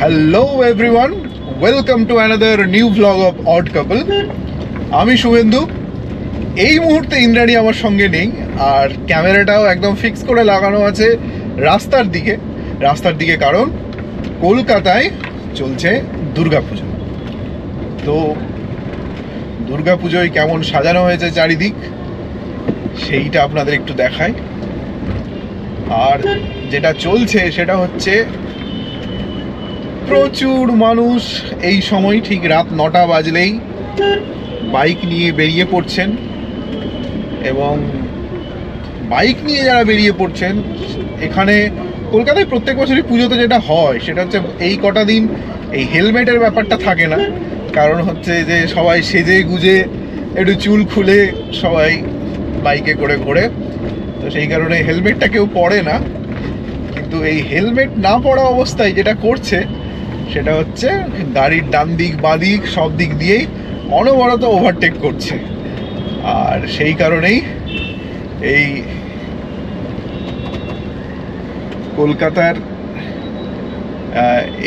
Hello everyone welcome to another new vlog of odd couple আমি শুভেন্দু। এই মুহূর্তে ইন্দ্রাণী আমার সঙ্গে নেই, আর ক্যামেরাটাও একদম ফিক্স করে লাগানো আছে রাস্তার দিকে। রাস্তার দিকে কারণ কলকাতায় চলছে দুর্গাপুজো। তো দুর্গাপুজোয় কেমন সাজানো হয়েছে চারিদিক, সেইটা আপনাদের একটু দেখায় আর যেটা চলছে সেটা হচ্ছে প্রচুর মানুষ এই সময় ঠিক রাত নটা বাজলেই বাইক নিয়ে বেরিয়ে পড়ছেন এবং বাইক নিয়ে যারা বেরিয়ে পড়ছেন, এখানে কলকাতায় প্রত্যেক বছরই পুজোতে যেটা হয়, সেটা হচ্ছে এই কটা দিন এই হেলমেটের ব্যাপারটা থাকে না। কারণ হচ্ছে যে সবাই সেজে গুজে একটু চুল খুলে সবাই বাইকে করে ঘোরে। তো সেই কারণে হেলমেটটা কেউ পরে না। কিন্তু এই হেলমেট না পরা অবস্থায় যেটা করছে সেটা হচ্ছে গাড়ির ডান দিক, বাঁ দিক, সব দিক দিয়েই অনবরত ওভারটেক করছে। আর সেই কারণেই এই কলকাতার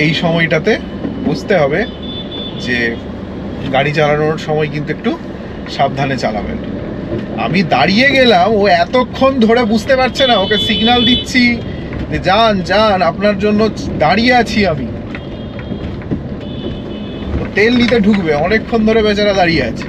এই সময়টাতে বুঝতে হবে যে গাড়ি চালানোর সময় কিন্তু একটু সাবধানে চালাবেন। আমি দাঁড়িয়ে গেলাম, ও এতক্ষণ ধরে বুঝতে পারছে না, ওকে সিগন্যাল দিচ্ছি যে, যান যান, আপনার জন্য দাঁড়িয়ে আছি আমি। তেল নিতে ঢুকবে, অনেকক্ষণ ধরে বেচারা দাঁড়িয়ে আছে।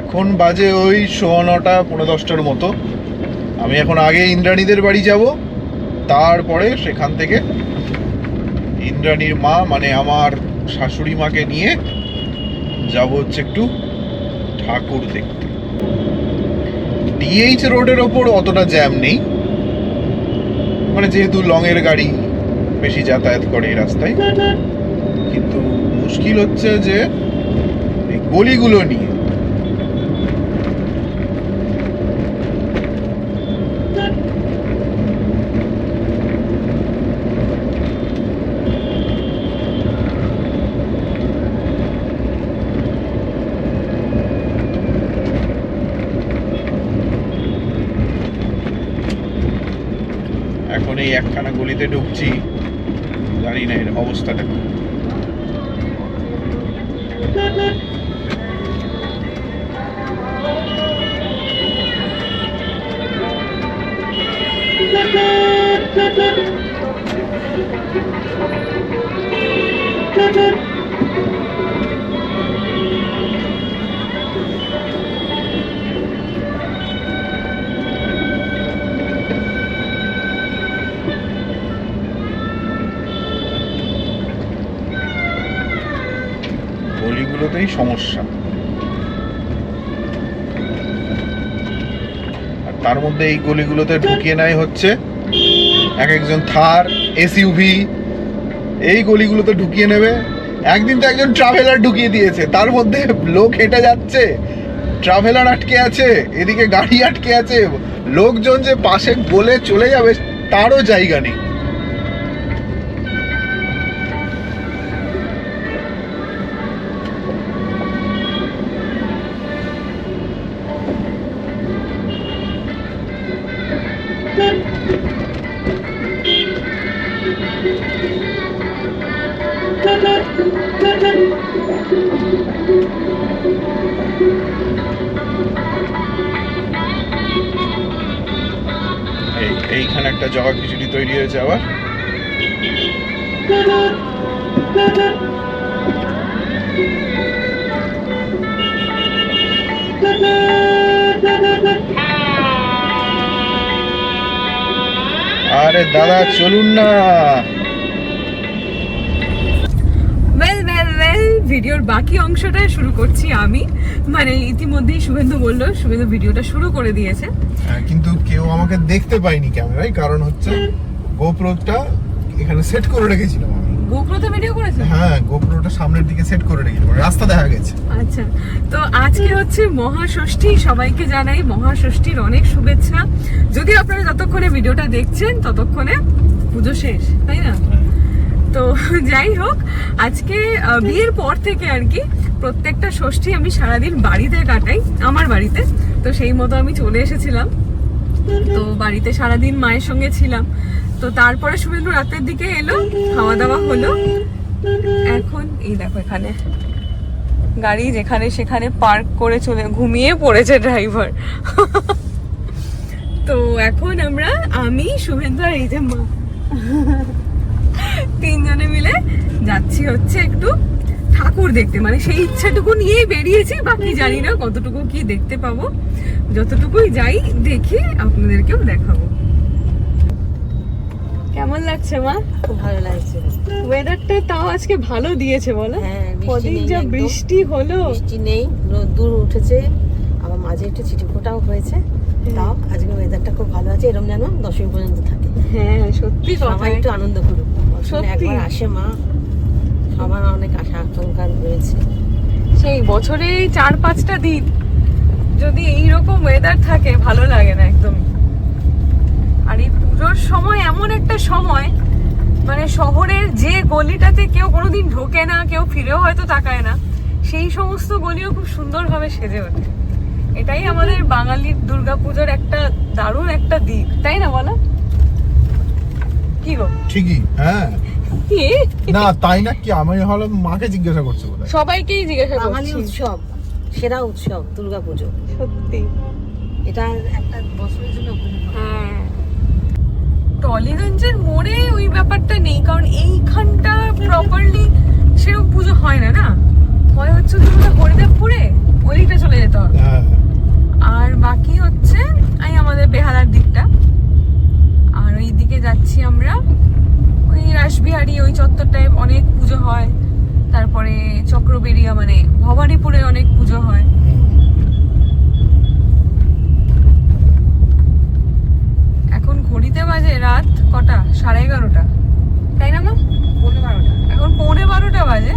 এখন বাজে ওই সোয়া নটা পনেরো দশটার মতো। আমি এখন আগে ইন্দ্রাণীদের বাড়ি যাব, তারপরে সেখান থেকে ইন্দ্রাণীর মা মানে আমার শাশুড়ি মাকে নিয়ে যাব হচ্ছে একটু ঠাকুর দেখতে। ডিএইচ রোডের ওপর অতটা জ্যাম নেই। মানে যেহেতু লংয়ের গাড়ি বেশি যাতায়াত করে এই রাস্তায়। কিন্তু মুশকিল হচ্ছে যে গলিগুলো নিয়ে এখন এই একখানা ডুবছি জানি না এর অবস্থাটা Thank গলিগুলোতেই সমস্যা। আর তার মধ্যে এই গলিগুলোতে ঢুকিয়ে নেয় হচ্ছে এক একজন থার এসইউভি এই গলিগুলোতে ঢুকিয়ে নেবে। একদিন তো একজন ট্রাভেলার ঢুকিয়ে দিয়েছে, তার মধ্যে লোক হেঁটে যাচ্ছে ট্রাভেলার আটকে আছে, এদিকে গাড়ি আটকে আছে, লোকজন যে পাশে গলে চলে যাবে, তারও জায়গা নেই। আরে দাদা চলুন না। ওয়েল ওয়েল ওয়েল ভিডিওর বাকি অংশটা শুরু করছি আমি। মানে ইতিমধ্যেই শুভেন্দু বলল শুভেন্দু ভিডিওটা শুরু করে দিয়েছে। হ্যাঁ, কিন্তু কেউ আমাকে দেখতে পাইনি ক্যামেরায় কারণ হচ্ছে গোপ্রোটা এখানে সেট করে রেখেছিলাম আমি। গোপ্রোতে ভিডিও করেছে? হ্যাঁ গোপ্রোটা সামনের দিকে সেট করে রেখেছিলাম রাস্তা দেখা গেছে। আচ্ছা তো আজকে হচ্ছে মহাষষ্ঠী সবাইকে জানাই মহাষষ্ঠীর অনেক শুভেচ্ছা। যদি আপনারা যতক্ষণে ভিডিওটা দেখছেন ততক্ষণে পুজো শেষ তাই না? তো যাই হোক আজকে বিয়ের পর থেকে আর কি প্রত্যেকটা ষষ্ঠী আমি সারাদিন বাড়িতে কাটাই আমার বাড়িতে। তো সেই মতো আমি চলে এসেছিলাম। তো বাড়িতে সারাদিন মায়ের সঙ্গে ছিলাম। তো তারপরে শুভেন্দু রাতের দিকে এলো খাওয়া দাওয়া হলো। এখন এই দেখো এখানে। গাড়ি যেখানে সেখানে পার্ক করে চলে, ঘুমিয়ে পড়েছে ড্রাইভার। তো এখন আমরা, আমি, শুভেন্দু আর এই যে মা। তিনজনে মিলে যাচ্ছি হচ্ছে একটু ঠাকুর দেখতে। মানে সেই ইচ্ছাটুকু নিয়েই বেরিয়েছি, বাকি জানি না কতটুকু কি দেখতে পাবো। যতটুকুই যাই দেখি, আপনাদেরকেও দেখাবো। কেমন লাগছে মা? খুব ভালো লাগছে। ওয়েদারটা তাও আজকে ভালো দিয়েছে বলো? হ্যাঁ, কদিন যা বৃষ্টি হলো। বৃষ্টি নেই রোদ্দুর উঠেছে। আবার মাঝে একটু চিঠি ছিটিফোঁটাও হয়েছে। তাও আজকে ওয়েদারটা খুব ভালো আছে এরকম যেন দশমী পর্যন্ত থাকে। হ্যাঁ সত্যি সবাই একটু আনন্দ করুক। একবার আসে মা। সবার অনেক আশা আকাঙ্ক্ষা রয়েছে। সেই বছরে চার পাঁচটা দিন যদি এই রকম ওয়েদার থাকে ভালো লাগে না একদম আর এই পুজোর সময় এমন একটা সময় মানে শহরের যে গলিটাতে কেউ কোনোদিন ঢোকে না কেউ ফিরেও হয়তো তাকায় না সেই সমস্ত গলিও খুব সুন্দরভাবে সেজে ওঠে। এটাই আমাদের বাঙালির দুর্গাপুজোর একটা দারুণ একটা দিক তাই না বলো? কি গো? ঠিকই হ্যাঁ। কি? না তাই না কি আমি হলো মাকে জিজ্ঞাসা করছে বোধ সবাইকেই জিজ্ঞাসা বাঙালি উৎসব সেরা উৎসব দুর্গাপুজো। সত্যি। এটা একটা বছরের জন্য হ্যাঁ। টলিগঞ্জের মোড়ে ওই ব্যাপারটা নেই কারণ এইখানটা প্রপারলি সেরকম পুজো হয় না না? হয় হচ্ছে তুমি হরিদেবপুরে ওই দিকটা চলে যেতে হবে। হ্যাঁ। আর বাকি হচ্ছে এই আমাদের বেহালার দিকটা। আর ওই দিকে যাচ্ছি আমরা ওই রাসবিহারী ওই চত্বরটায় অনেক পুজো হয়। তারপরে চক্রবেরিয়া মানে ভবানীপুরে অনেক পুজো হয়। এখন ঘড়িতে বাজে রাত কটা? সাড়ে এগারোটা। তাই না, মা? পৌনে বারোটা। এখন পৌনে বারোটা বাজে।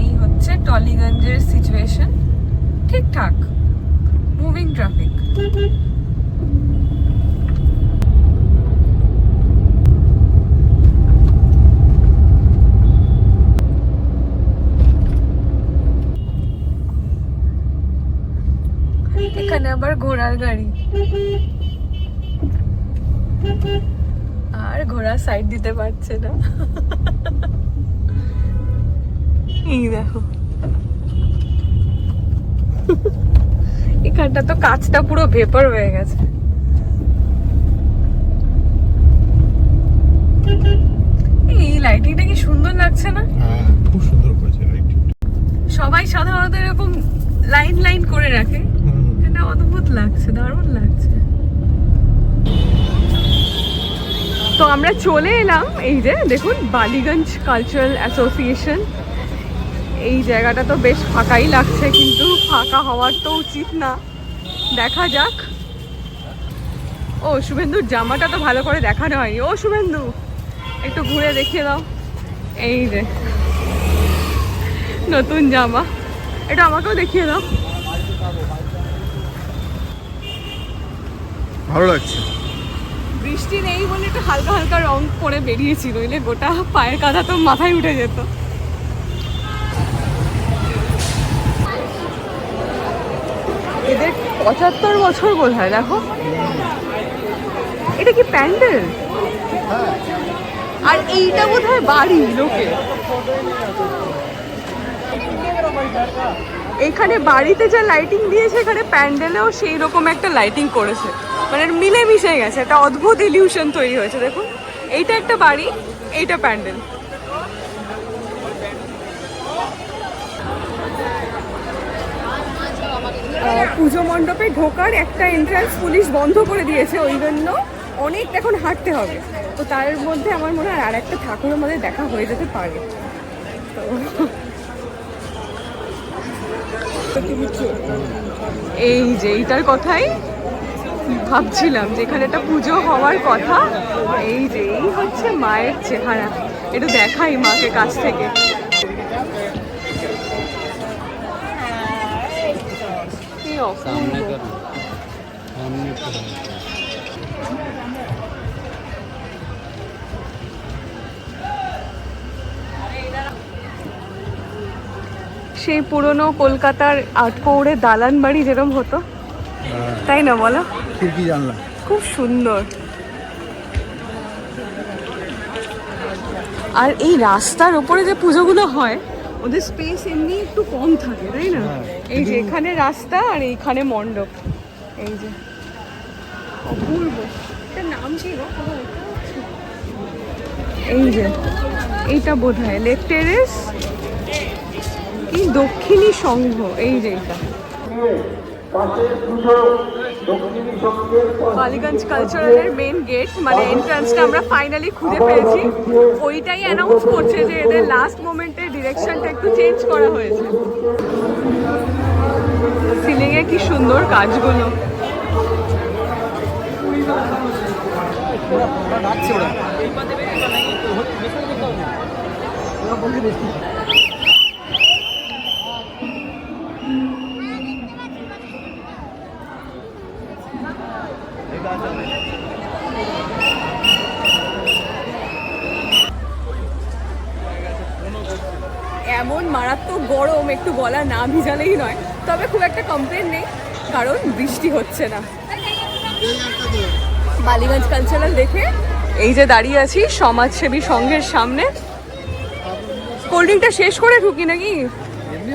এই হচ্ছে টলিগঞ্জের সিচুয়েশন ঠিকঠাক। মুভিং ট্রাফিক এখানে আবার ঘোড়ার গাড়ি আর ঘোড়া সাইড দিতে পারছে না। এই দেখো। এখানটা তো কাঁচটা পুরো ভেপার হয়ে গেছে। এই লাইটিংটা কি সুন্দর লাগছে না? হ্যাঁ খুব সুন্দর করেছে সবাই সাধারণত এরকম লাইন লাইন করে রাখে। এটা অদ্ভুত লাগছে দারুণ লাগছে। তো আমরা চলে এলাম, এই যে দেখুন, বালিগঞ্জ কালচারাল অ্যাসোসিয়েশন এই জায়গাটা তো বেশ ফাঁকাই লাগছে, কিন্তু ফাঁকা হওয়ার তো উচিত না। দেখা যাক। ও শুভেন্দুর জামাটা তো ভালো করে দেখানো হয়নি। ও, শুভেন্দু, একটু ঘুরে দেখিয়ে দাও। এই যে, নতুন জামা। এটা আমাকেও দেখিয়ে দাও। ভালো লাগছে। বৃষ্টি নেই বলে একটু হালকা হালকা রং করে বেরিয়েছি নইলে গোটা পায়ের কাদা তো মাথায় উঠে যেত। এদের পঁচাত্তর বছর বোধ হয় দেখো। এটা কি প্যান্ডেল? আর এইটা বোধ হয় বাড়ি লোকে এখানে বাড়িতে যা লাইটিং দিয়েছে, এখানে প্যান্ডেলেও সেই রকম একটা লাইটিং করেছে। মানে মিলে মিশে গেছে, একটা অদ্ভুত ইলিউশন তৈরি হয়েছে, দেখুন। এইটা একটা বাড়ি, এইটা প্যান্ডেল। পুজো মণ্ডপে ঢোকার একটা এন্ট্রান্স পুলিশ বন্ধ করে দিয়েছে, ওই জন্য অনেক এখন হাঁটতে হবে। তো তার মধ্যে আমার মনে হয় আর একটা ঠাকুর আমাদের দেখা হয়ে যেতে পারে। তো এই যে এইটার কথাই ভাবছিলাম যে এখানে একটা পুজো হওয়ার কথা। এই যে, এই হচ্ছে মায়ের চেহারা। একটু দেখাই মাকে কাছ থেকে। সেই পুরনো কলকাতার আটপৌড়ে দালান বাড়ি যেরকম হতো। তাই না বলো? খিড়কি জানলা খুব সুন্দর। আর এই রাস্তার ওপরে যে পুজোগুলো হয় ওদের স্পেস এমনি একটু কম থাকে তাই না? হ্যাঁ, এই যে এখানে রাস্তা আর এইখানে মণ্ডপ। এই যে অপূর্ব। নাম আছে? এই যে এইটা বোধ হয় লেক টেরেস কি দক্ষিণী সংঘ, এই যে এটা। বালিগঞ্জ কালচারালের মেন গেট মানে এন্ট্রান্সটা আমরা ফাইনালি খুঁজে পেয়েছি। ওইটাই অ্যানাউন্স করছে যে এদের লাস্ট মোমেন্টে ডিরেকশনটা একটু চেঞ্জ করা হয়েছে। সিলিং এ কি সুন্দর কাজগুলো। এমন মারাত্মক গরম, একটু গলা না ভিজালেই নয়। তবে খুব একটা কমপ্লেন নেই, কারণ বৃষ্টি হচ্ছে না। বালিগঞ্জ কালচারাল দেখে এই যে দাঁড়িয়ে আছি, সমাজসেবী সংঘের সামনে। কোল্ড ড্রিঙ্কটা শেষ করে ঢুকি নাকি?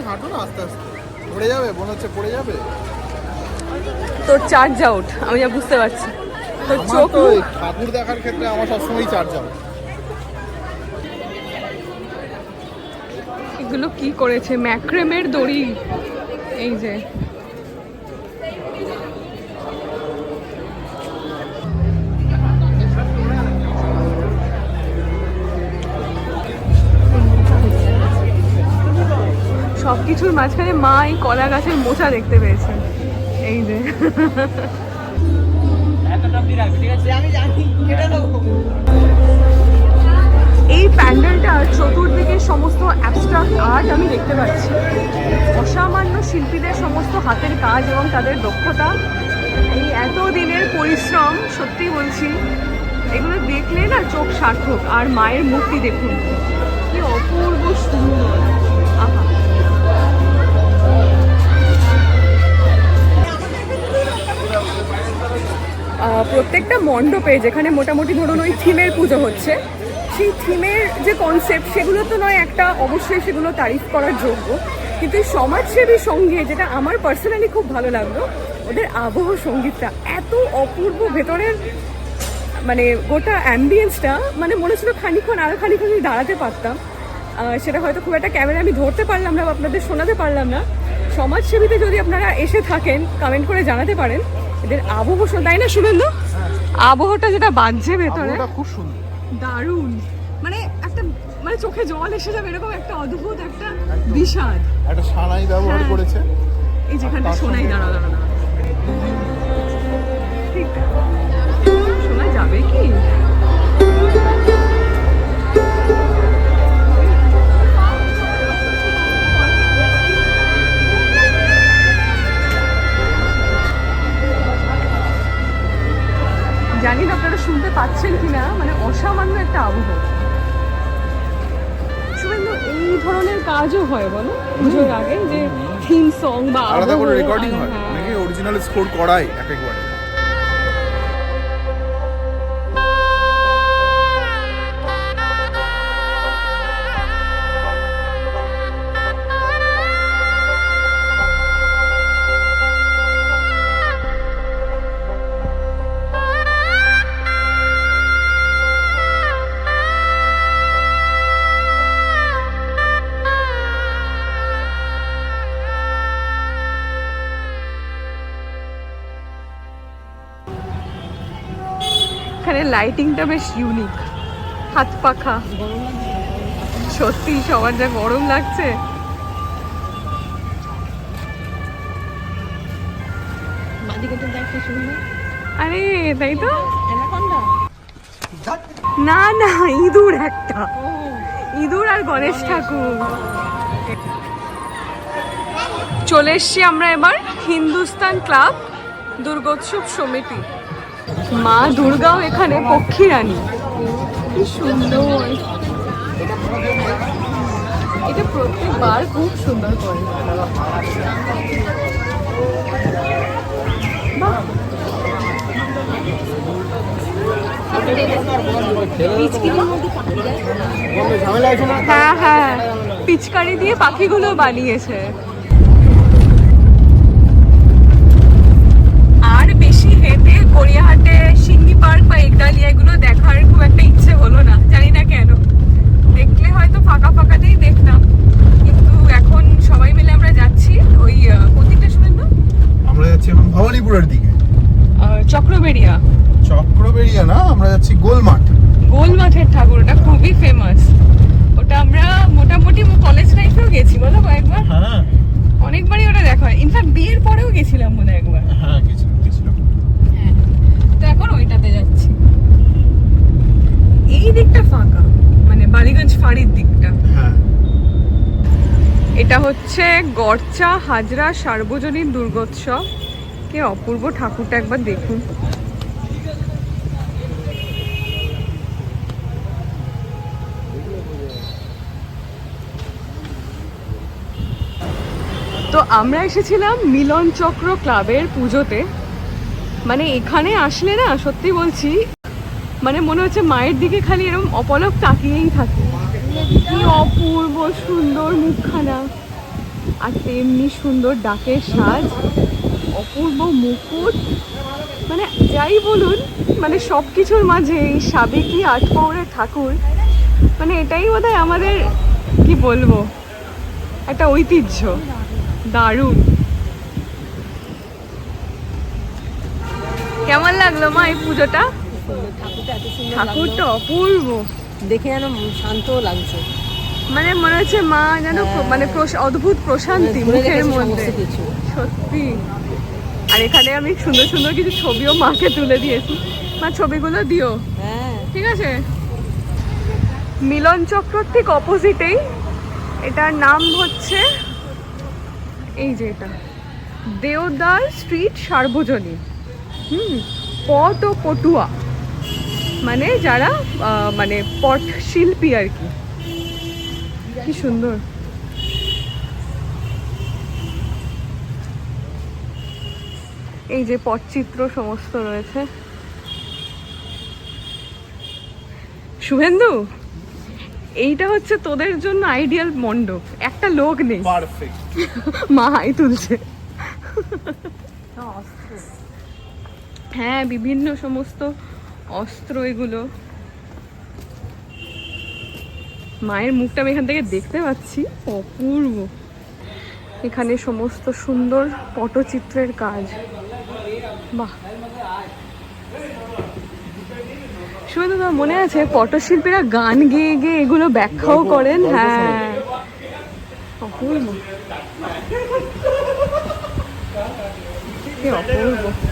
হাঁটো না আস্তে আস্তে। পড়ে যাবে, মনে হচ্ছে পড়ে যাবে। তোর চার্জ আউট আমি যা বুঝতে পারছি। তোর চোখ ঠাকুর দেখার ক্ষেত্রে আমার সবসময় চার্জ আউট এগুলো কি করেছে? ম্যাক্রেমের দড়ি। এই যে। সব কিছুর মাঝখানে মা এই কলা গাছের মোচা দেখতে পেয়েছে। এই যে। এই প্যান্ডেলটার চতুর্দিকে সমস্ত অ্যাবস্ট্রাক্ট আর্ট আমি দেখতে পাচ্ছি। অসামান্য শিল্পীদের সমস্ত হাতের কাজ এবং তাদের দক্ষতা। এই এত দিনের পরিশ্রম সত্যি বলছি এগুলো দেখলে না চোখ সার্থক আর মায়ের মূর্তি দেখুন। কি অপূর্ব সুন্দর। প্রত্যেকটা মণ্ডপে যেখানে মোটামুটি ধরুন ওই থিমের পুজো হচ্ছে, সেই থিমের যে কনসেপ্ট সেগুলো তো নয় একটা, অবশ্যই সেগুলো তারিফ করার যোগ্য। কিন্তু সমাজসেবী সঙ্গে যেটা আমার পার্সোনালি খুব ভালো লাগল, ওদের আবহ সঙ্গীতটা এত অপূর্ব ভেতরের মানে গোটা অ্যাম্বিয়েন্সটা মানে মনে হচ্ছিল খানিক্ষণ আরও খানিক্ষণ যদি দাঁড়াতে পারতাম। সেটা হয়তো খুব একটা ক্যামেরা আমি ধরতে পারলাম না বা আপনাদের শোনাতে পারলাম না। সমাজসেবীতে যদি আপনারা এসে থাকেন কমেন্ট করে জানাতে পারেন। এদের আবহাওয়া তাই না শুভেন্দু? আবহাওয়াটা যেটা বাজছে ভেতরে। খুব সুন্দর। দারুণ। মানে একটা মানে চোখে জল এসে যাবে এরকম একটা অদ্ভুত একটা বিষাদ। একটা সানাই ব্যবহার হ্যাঁ। করেছে। এই যেখানে সোনাই দাঁড়া দাঁড়া শোনা যাবে কি? পাচ্ছেন কিনা মানে অসামান্য একটা আবহ। শুভেন্দু এই ধরনের কাজও হয় বলো? পুজোর আগে যে থিম সং বা আলাদা করে রেকর্ডিং হয়। হ্যাঁ। অরিজিনাল স্কোর করাই এক একবার লাইটিংটা বেশ ইউনিক হাত পাখা। সত্যি সবার যা গরম লাগছে। আরে তাই তো? না না ইঁদুর একটা। ইঁদুর আর গণেশ ঠাকুর। চলে এসছি আমরা এবার হিন্দুস্তান ক্লাব দুর্গোৎসব সমিতি। মা দুর্গাও এখানে পক্ষী রানী। কি সুন্দর। এটা প্রত্যেকবার খুব সুন্দর করে। হ্যাঁ হ্যাঁ। পিচকারি দিয়ে পাখিগুলো বানিয়েছে আর বেশি হেঁটে গড়িয়াহাটে সিন্নি পার্ক বা ইগডালিয়া এগুলো দেখার খুব একটা ইচ্ছে হলো না জানি না কেন। দেখলে হয়তো ফাঁকা ফাঁকাতেই দেখতাম। কিন্তু এখন সবাই মিলে আমরা যাচ্ছি ওই কোন দিকটা শুনেন না। আমরা যাচ্ছি এখন ভবানীপুরের দিকে। চক্রবেড়িয়া। চক্রবেড়িয়া না আমরা যাচ্ছি গোলমাঠ। গোল মাঠের ঠাকুর ওটা খুবই ফেমাস ওটা আমরা মোটামুটি কলেজ লাইফেও গেছি বলো কয়েকবার। হ্যাঁ। অনেকবারই ওটা দেখা হয়। ইনফ্যাক্ট বিয়ের পরেও গেছিলাম মনে হয় একবার। হ্যাঁ গেছিলাম। এখন ওইটাতে যাচ্ছি। এই দিকটা ফাঁকা মানে বালিগঞ্জ ফাঁড়ির দিকটা। হ্যাঁ। এটা হচ্ছে গড়চা হাজরা সার্বজনীন দুর্গোৎসব। কে অপূর্ব ঠাকুরটা একবার দেখুন। তো আমরা এসেছিলাম মিলন চক্র ক্লাবের পুজোতে। মানে এখানে আসলে না, সত্যি বলছি মানে মনে হচ্ছে মায়ের দিকে খালি এরকম অপলক তাকিয়েই থাকে। কি অপূর্ব সুন্দর মুখখানা। আর তেমনি সুন্দর ডাকের সাজ, অপূর্ব মুকুট। মানে যাই বলুন মানে সব কিছুর মাঝে এই সাবেকি আটপৌরের ঠাকুর মানে এটাই বোধ আমাদের, কি বলব, একটা ঐতিহ্য। দারুণ। কেমন লাগল মা এই পুজোটা? সুন্দর ঠাকুরটা অপূর্ব। দেখে যেন শান্ত লাগছে। মানে মনে হচ্ছে মা যেন মানে প্রশ- অদ্ভুত প্রশান্তি মুখের মধ্যে। সত্যি। আর এখানে আমি সুন্দর সুন্দর কিছু ছবিও মাকে তুলে দিয়েছি। মা ছবিগুলো দিও। হ্যাঁ। ঠিক আছে? মিলন চক্র ঠিক অপোজিটেই এটার নাম হচ্ছে এই যে এটা। দেওদার স্ট্রিট সার্বজনীন। হুম পট ও পটুয়া। মানে যারা মানে পট শিল্পী আর কি। কি সুন্দর। এই যে পটচিত্র সমস্ত রয়েছে। শুভেন্দু এইটা হচ্ছে তোদের জন্য আইডিয়াল মণ্ডপ। একটা লোক নেই। মা হাই তুলছে। হ্যাঁ বিভিন্ন সমস্ত অস্ত্র এগুলো। মায়ের মুখটা আমি এখান থেকে দেখতে পাচ্ছি। অপূর্ব। এখানে সমস্ত সুন্দর পটচিত্রের কাজ। বাহ। শুধু তোমার মনে আছে পটশিল্পীরা গান গেয়ে গেয়ে এগুলো ব্যাখ্যাও করেন? হ্যাঁ। অপূর্ব। অপূর্ব।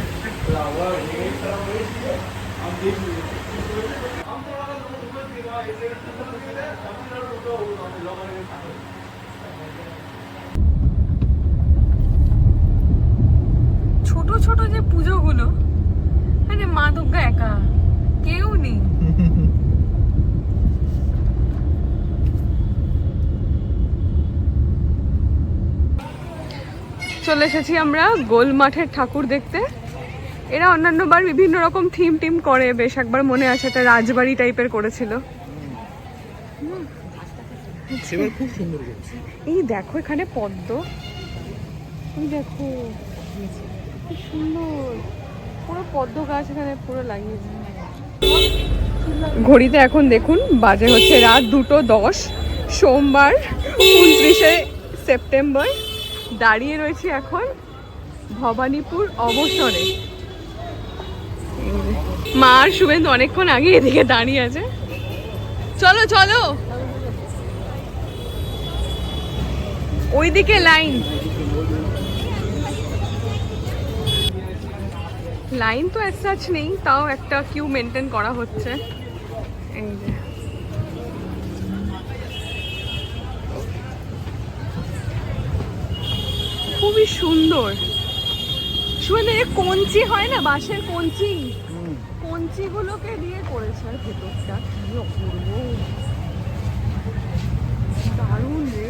ছোট ছোট যে পুজোগুলো মানে মা দুর্গা একা, কেউ নেই। চলে এসেছি আমরা গোল মাঠের ঠাকুর দেখতে। এরা অন্যান্য বার বিভিন্ন রকম থিম টিম করে বেশ একবার মনে আছে একটা রাজবাড়ি টাইপের করেছিল। এই দেখো এখানে পদ্ম। এই দেখো কি সুন্দর। পুরো পদ্ম গাছ এখানে পুরো লাগিয়েছে ঘড়িতে এখন দেখুন বাজে হচ্ছে রাত দুটো দশ সোমবার উনত্রিশে সেপ্টেম্বর। দাঁড়িয়ে রয়েছি এখন ভবানীপুর অবসরে। মা আর শুভেন্দু অনেকক্ষণ আগে এদিকে দাঁড়িয়ে আছে। চলো চলো। ওইদিকে লাইন। লাইন তো অ্যাজ সাচ নেই, তাও একটা কিউ মেনটেন করা হচ্ছে। খুবই সুন্দর। শুনে কঞ্চি হয় না, বাঁশের কঞ্চি? কঞ্চিগুলোকে দিয়ে করেছে আর ভেতরটা। কি অপূর্ব। দারুণ রে।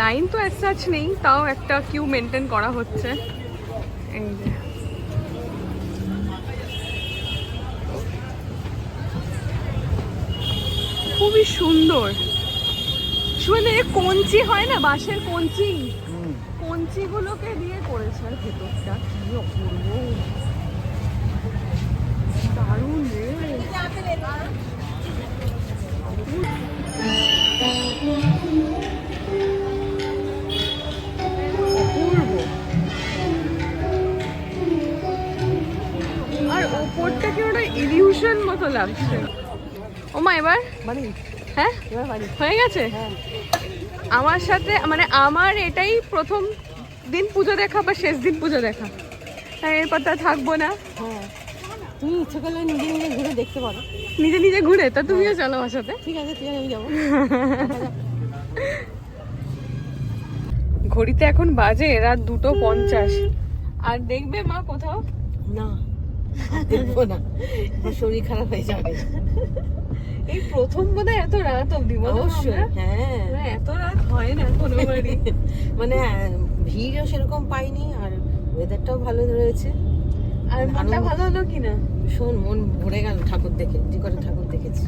লাইন তো অ্যাজ সাচ নেই, তাও একটা কিউ মেনটেন করা হচ্ছে। এই যে। খুবই সুন্দর। শুনে কঞ্চি হয় না, বাঁশের কঞ্চি? কঞ্চিগুলোকে দিয়ে করেছে আর ভেতরটা। কি অপূর্ব। দারুণ রে। অপূর্ব। আর ওপরটা কি ওটা ইলিউশন মতো লাগছে? ওমা এবার? বাড়ি। হ্যাঁ? হয়ে গেছে? হ্যাঁ। আমার সাথে মানে আমার এটাই প্রথম দিন পুজো দেখা বা শেষ দিন পুজো দেখা। তাই এরপর তো থাকব না। হ্যাঁ। তুমি ইচ্ছে করলে নিজে নিজে ঘুরে দেখতে পারো। নিজে নিজে ঘুরে? তা তুমিও চলো আমার সাথে। ঠিক আছে আছে আমি যাব। ঘড়িতে এখন বাজে রাত দুটো পঞ্চাশ। আর দেখবে মা কোথাও? না দেখব না। শরীর খারাপ হয়ে যাবে। এই প্রথম বোধ এত রাত অব্দি বলো অবশ্যই হ্যাঁ। এত রাত হয় না কোনো বাড়ি। মানে ভিড়ও সেরকম পাইনি আর ওয়েদারটাও ভালো রয়েছে। আর মনটা ভালো হলো কিনা? শোন মন ভরে গেল ঠাকুর দেখে যে করে ঠাকুর দেখেছি।